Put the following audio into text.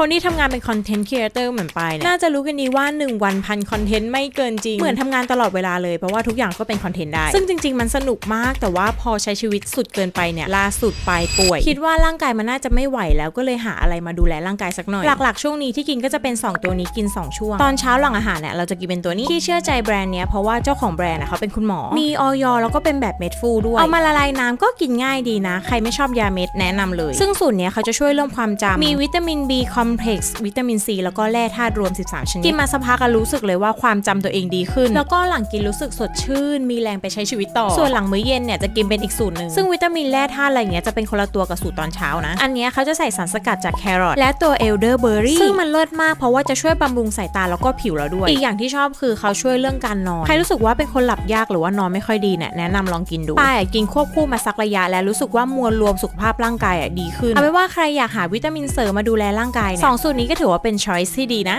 คนที่ทำงานเป็นคอนเทนต์ครีเอเตอร์เหมือนไปายเนี่ยน่าจะรู้กันดีว่า 1 วันพันคอนเทนต์ไม่เกินจริง เหมือนทำงานตลอดเวลาเลย เพราะว่าทุกอย่างก็เป็นคอนเทนต์ได้ ซึ่งจริง ๆ มันสนุกมากแต่ว่าพอใช้ชีวิตสุดเกินไปเนี่ยล่าสุดไปป่วย คิดว่าร่างกายมันน่าจะไม่ไหวแล้วก็เลยหาอะไรมาดูแลร่างกายสักหน่อยหลักๆช่วงนี้ที่กินก็จะเป็น 2 ตัวนี้กิน 2 ช่วง ตอนเช้าหลังอาหารเนี่ยเราจะกินเป็นตัวนี้ที่เชื่อใจแบรนด์เนี้ยเพราะว่าเจ้าของแบรนด์เขาเป็นคุณหมอ มีออยแล้วก็เป็นแบบเม็ดฟูด้วยเอามาละลายน้ำก็กินง่ายดีนะ ใครไม่ชอบยาเม็ดแนะนำเลย ซึ่งสูตรเนี้ยเขาจะช่วยเรื่องความจำมีวิตามิน B complex วิตามิน C แล้วก็แร่ธาตุรวม 13 ชนิด กินมาสักพักก็รู้สึกเลยว่าความจำตัวเองดีขึ้น แล้วก็หลังกินรู้สึกสดชื่น มีแรงไปใช้ชีวิตต่อ ส่วนหลังมื้อเย็นเนี่ยจะกินเป็นอีกสูตรหนึ่ง ซึ่งวิตามินแร่ธาตุอะไรเงี้ยจะเป็นคนละตัวกับสูตรตอนเช้านะ อันเนี้ยเขาจะใส่สารสกัดจากแครอทและตัวเอลเดอร์เบอร์รี่ซึ่งมันเลิศมากเพราะว่าจะช่วยบำรุงสายตาแล้วก็ผิวเราด้วย อีกอย่างที่ชอบคือเขาช่วยเรื่องการนอน ใครรู้สึกว่าเป็นคนหลับยากหรือว่านอนไม่ค่อยดีเนี่ยแนะนำลองกินดูป้ายอะกินควบคู่มาสักระยะ และรู้สึกว่ามวลรวมสุขภาพร่างกายอะดีขึ้นเอาเป็นว่าใครอยากหาวิตามินเสริมมาดูแลร่างกายเนี่ยสองสูตรนี้ก็ถือว่าเป็นช้อยส์ที่ดีนะ